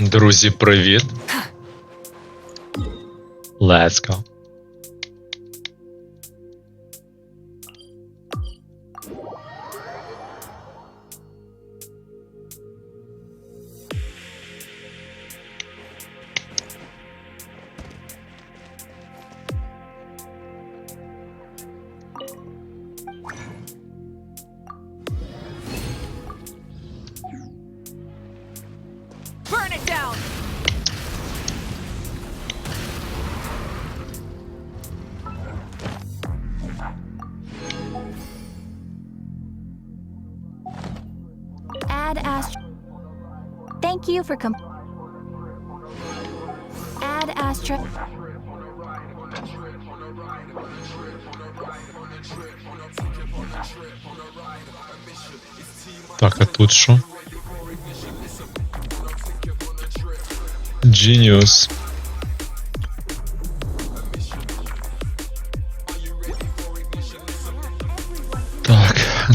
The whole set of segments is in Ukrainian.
Друзі, привіт. Let's go. Add Astra. Thank you for com. Add Astra. Так, а тут що? Genius.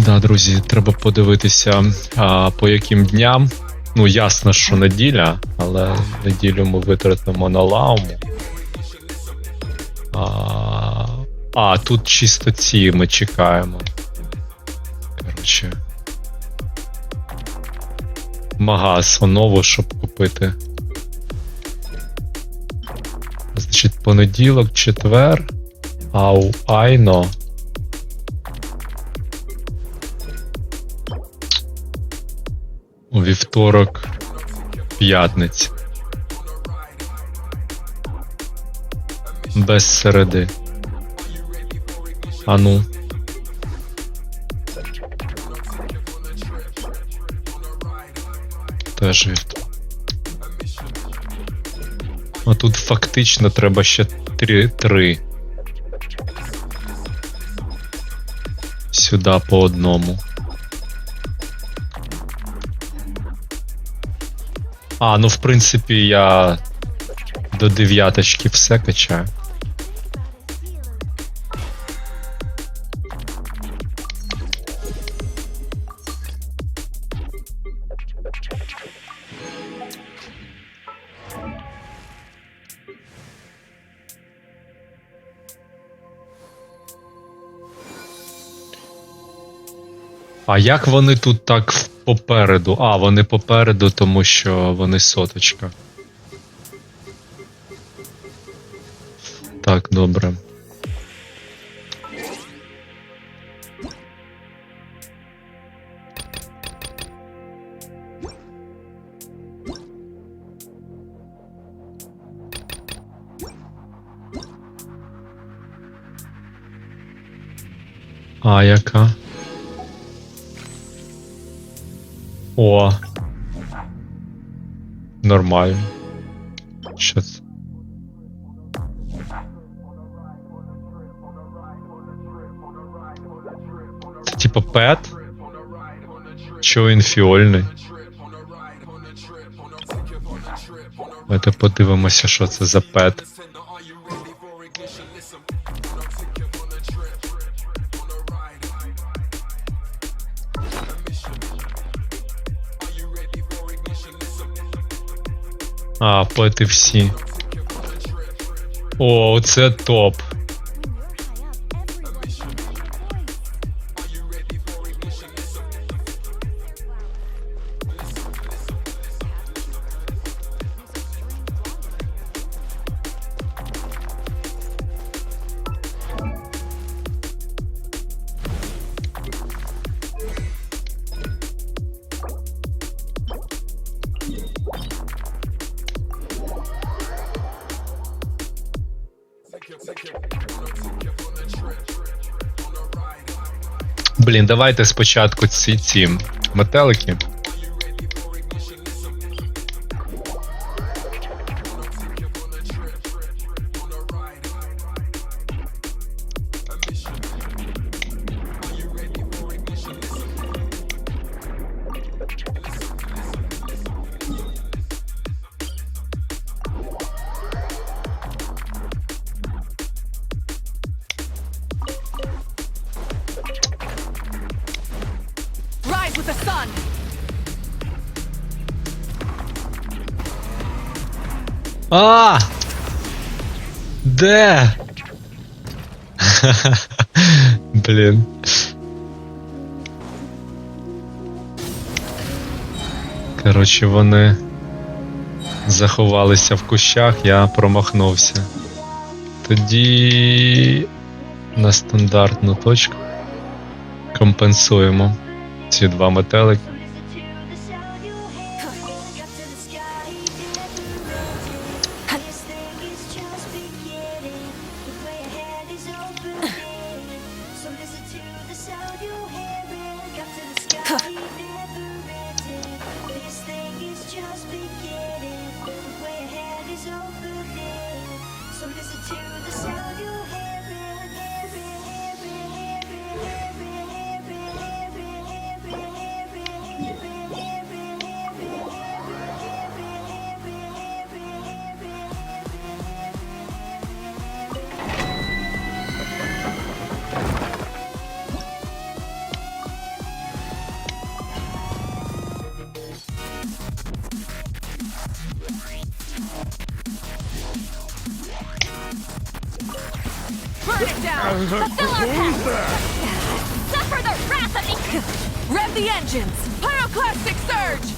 Да, друзі, треба подивитися, а, по яким дням. Ну, ясно, що неділя, але неділю ми витратимо на лауму. А, а тут чисто ці ми чекаємо. Коротше. Магаз онову, щоб купити. Значить, понеділок, четвер. Ау Айно. Вівторок, п'ятниця. Без середи. А ну. Теж вівторок. А тут фактично треба ще три. три. Сюди по одному. А, ну в принципі я до дев'яточки все качаю. А як вони тут так попереду? А, вони попереду, тому що вони соточка. Так, добре. А яка? О. Нормально. Що це? Типа пет? Чо він фіольний? Давайте подивимося, що це за пет. А, пети всі. О, це топ. Давайте спочатку ці, ці метелики. А! Де? Блін. Коротше, вони заховалися в кущах, я промахнувся. Тоді на стандартну точку компенсуємо ці два метелики. Fulfill our task! Suffer the wrath of the... Rev the engines! Pyroclastic surge!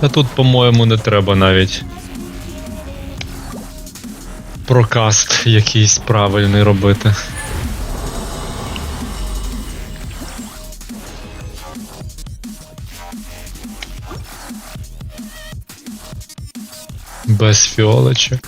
Та тут, по-моєму, не треба навіть прокаст якийсь правильний робити. Без фіолочок.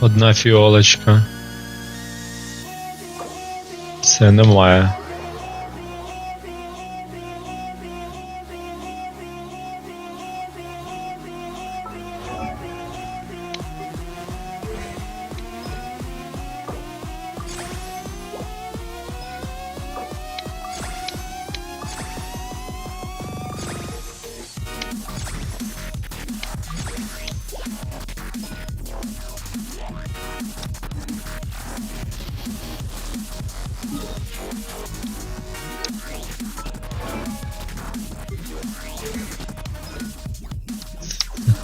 Одна фіолочка. Це немає.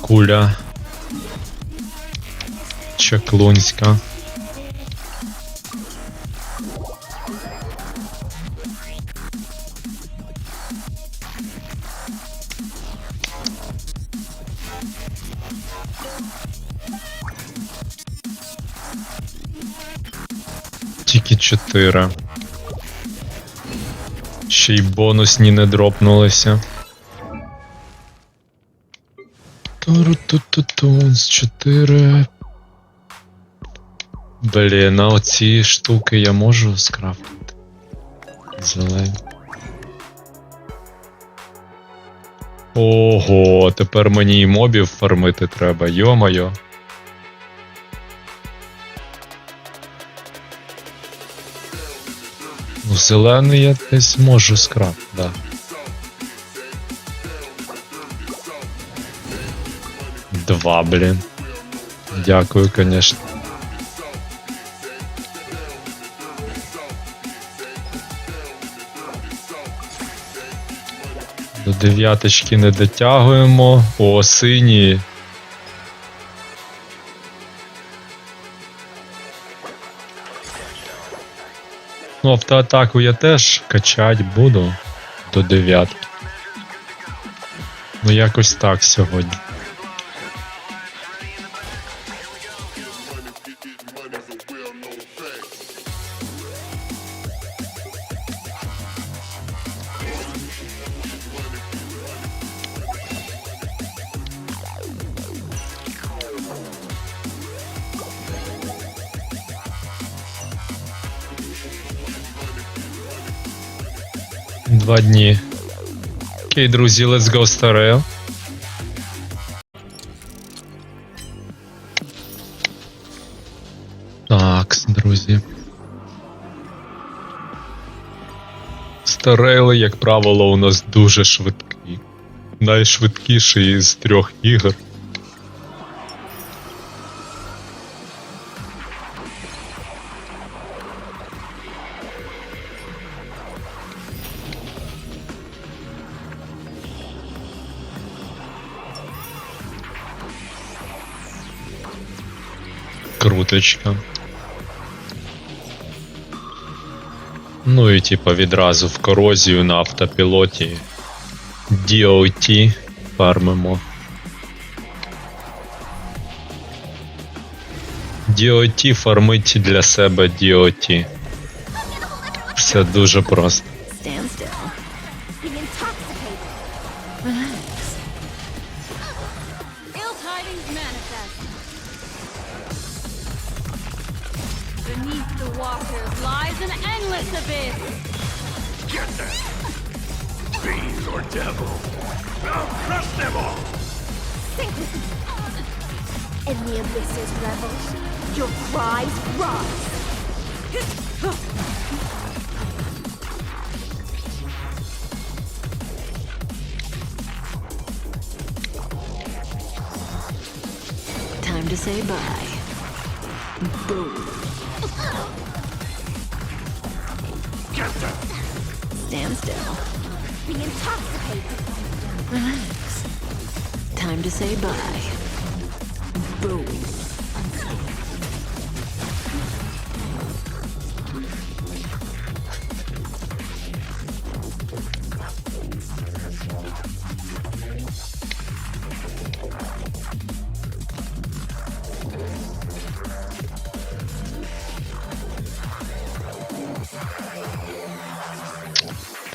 Куля. Чаклунська. Тільки чотири. Ще й бонусні не дропнулися. Туру-ту-ту-тун 4. Блін, а оці штуки я можу скрафтити. Зелені. Ого, тепер мені і мобів фармити треба, йо-моє. Ну, зелений я десь можу скрафтити, да. Два, блін. Дякую, конечно. До дев'яточки не дотягуємо. О, сині. Ну, автоатаку я теж качать буду до дев'ятки. Ну, якось так сьогодні. Два дні. Окей, друзі, let's go старе. Так, друзі. Старейли, як правило, у нас дуже швидкі. Найшвидкіший із трьох ігор. Круточка. Ну і типа відразу в корозію на автопілоті. DOT фармимо. DOT фармить для себе DOT. Все дуже просто. Relax. Ill tidings manifest. Beneath the waters lies an endless abyss. Get them! Fiend or devil. I'll crush them all! In the abyss's revels, your cries rise. Time to say bye. Boom. Stand still. Be intoxicated. Relax. Time to say bye. Boom.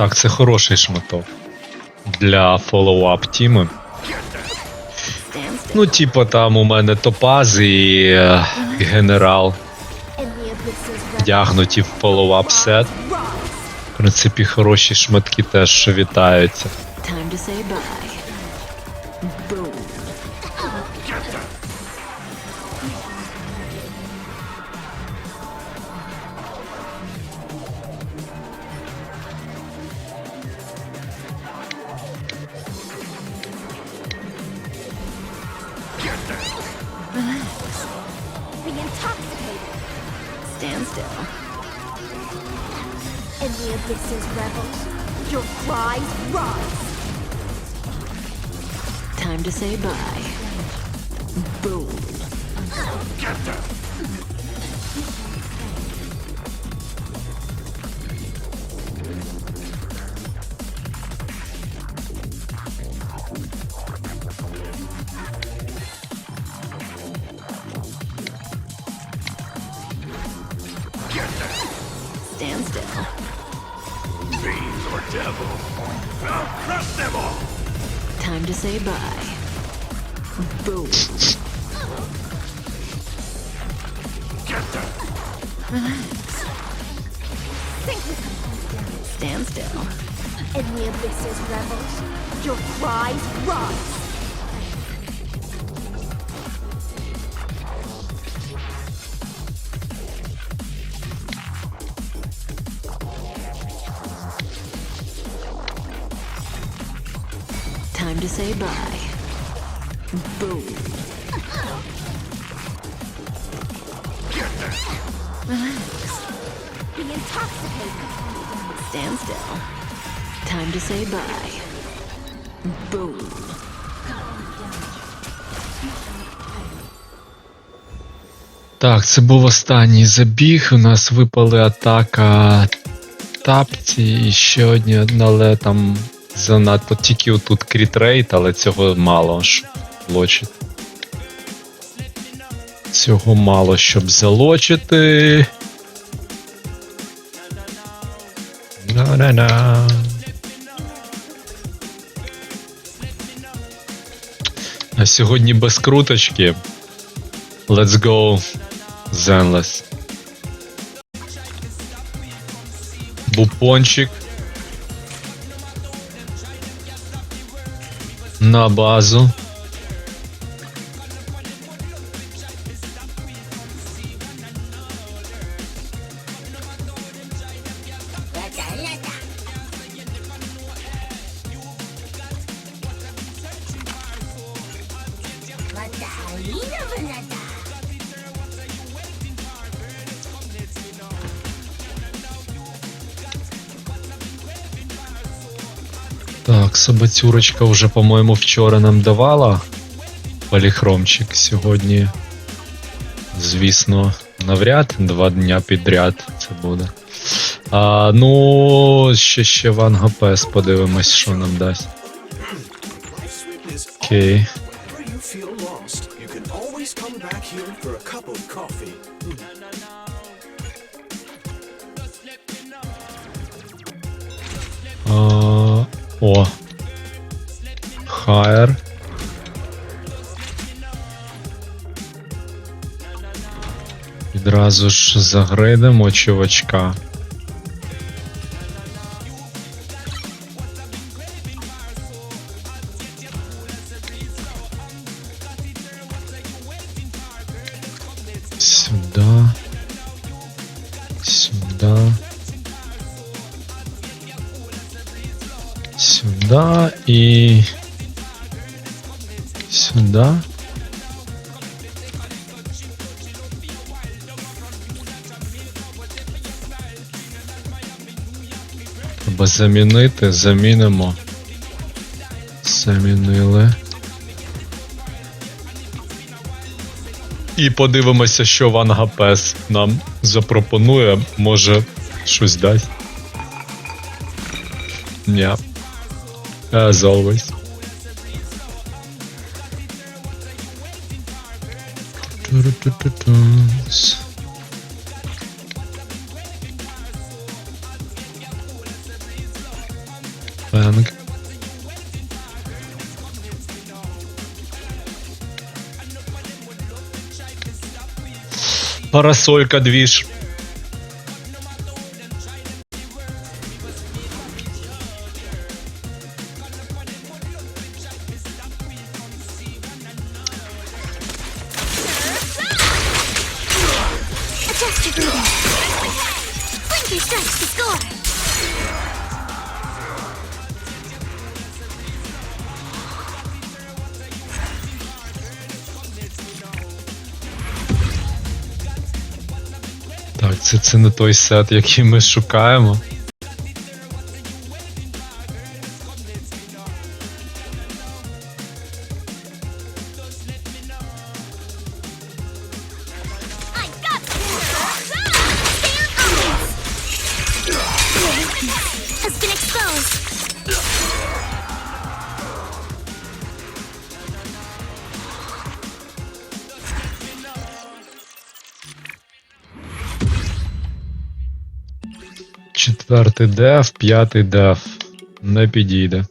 Так, це хороший шматок. Для фоллоуап тіми. Ну, типа, там у мене топаз і е, генерал abyss's revels, вдягнуті в фоллоуап сет. В принципі, хороші шматки теж вітаються. Boom. Stand still. In the abyss's revels, your cries rise. Time to say bye. Boom. Get them! Time to say bye. Boom. Get them! Relax. Stand still. The revels, your rise. Still. Time to say bye. Boom. Так, це був останній забіг. У нас випали атака тапці і ще одні, але там занадто тільки отут крітрейт, але цього мало, щоб залочити. Цього мало, щоб залочити. На-на-на. А сьогодні без круточки. Let's go Zenless. Бупончик. На базу. Собацюрочка вже, по-моєму, вчора нам давала поліхромчик. Сьогодні, звісно, навряд два дня підряд це буде. А, ну, ще ще Ван Гапес, подивимось, що нам дасть. Окей. А, о. Хайер. Відразу ж загрейдемо чувачка. Сюда. Сюда. Сюда и сюда. Треба замінити, замінимо. Замінили. І подивимося, що Ван Гапес нам запропонує. Може, щось дасть. Ні. As always. Ту-ру-ту-ту-тунс. Парасолька движ. Так, це, це не той сет, який ми шукаємо. Четвертий деф, п'ятий деф. Не підійде.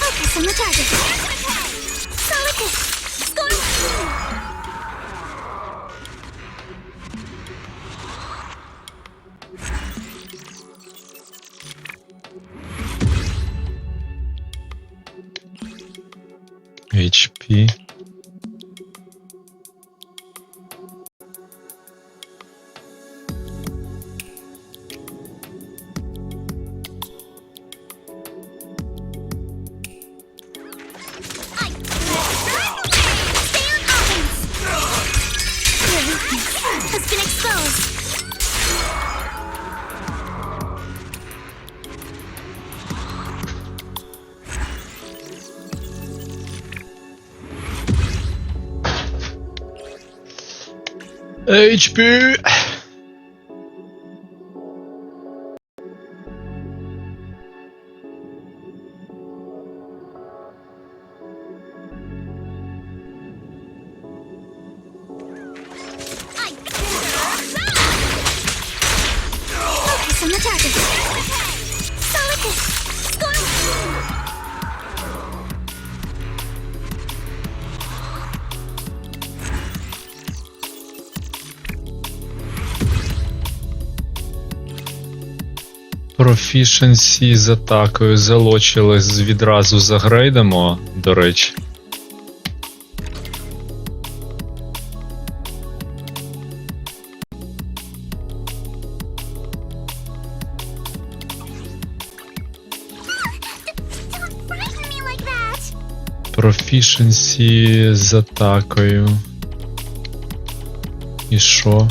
Focus on HP. Proficiency з атакою залочили відразу загрейдемо, до речі. Proficiency з атакою. І що?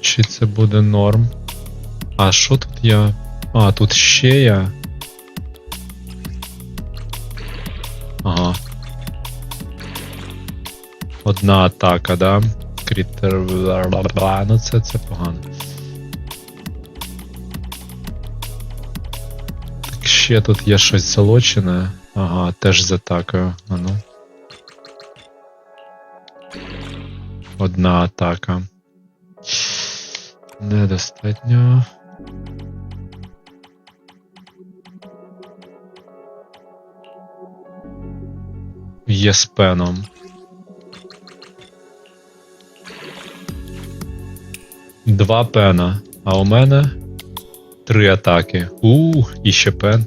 Чи це буде норм? А що тут я? А, тут ще я. Ага. Одна атака, да? Крітер. Ну це, це погано. Так ще тут є щось залочене. Ага, теж з атакою. А ну. Одна атака. Недостатньо. Є з пеном. Два пена. А у мене три атаки. У, і ще пен.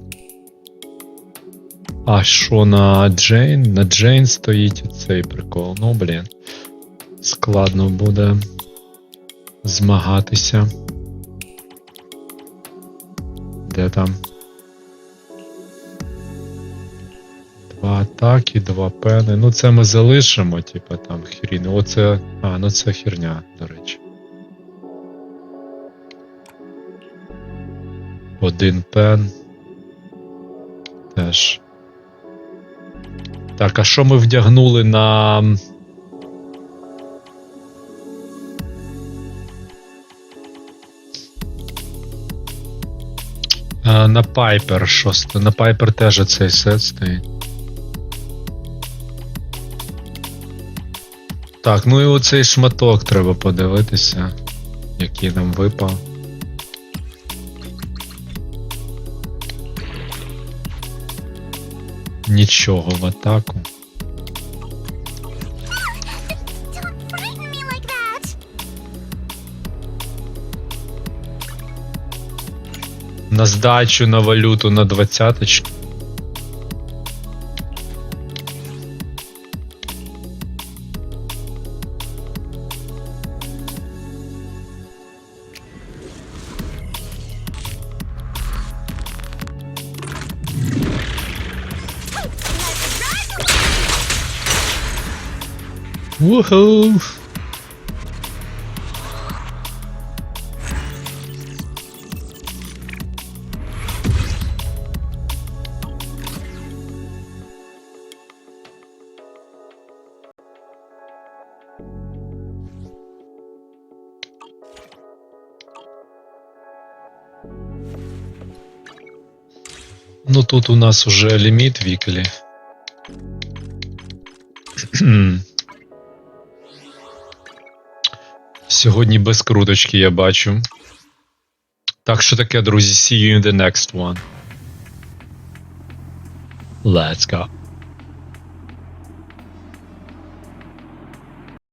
А що на Джейн? На Джейн стоїть цей прикол. Ну, блін. Складно буде змагатися. Де там? Два атаки, два пени. Ну це ми залишимо, типа там хрін. Оце. А, ну це херня, до речі. Один пен. Теж. Так, а що ми вдягнули на. А, на Пайпер шосте. На Пайпер теж оцей сет стоїть. Так, ну і оцей шматок треба подивитися, який нам випав. Нічого в атаку. На здачу на валюту на двадцяточку. Woohoo! Ну тут у нас уже ліміт вікелі. Сьогодні без круточки я бачу. Так що таке, друзі, see you in the next one. Let's go.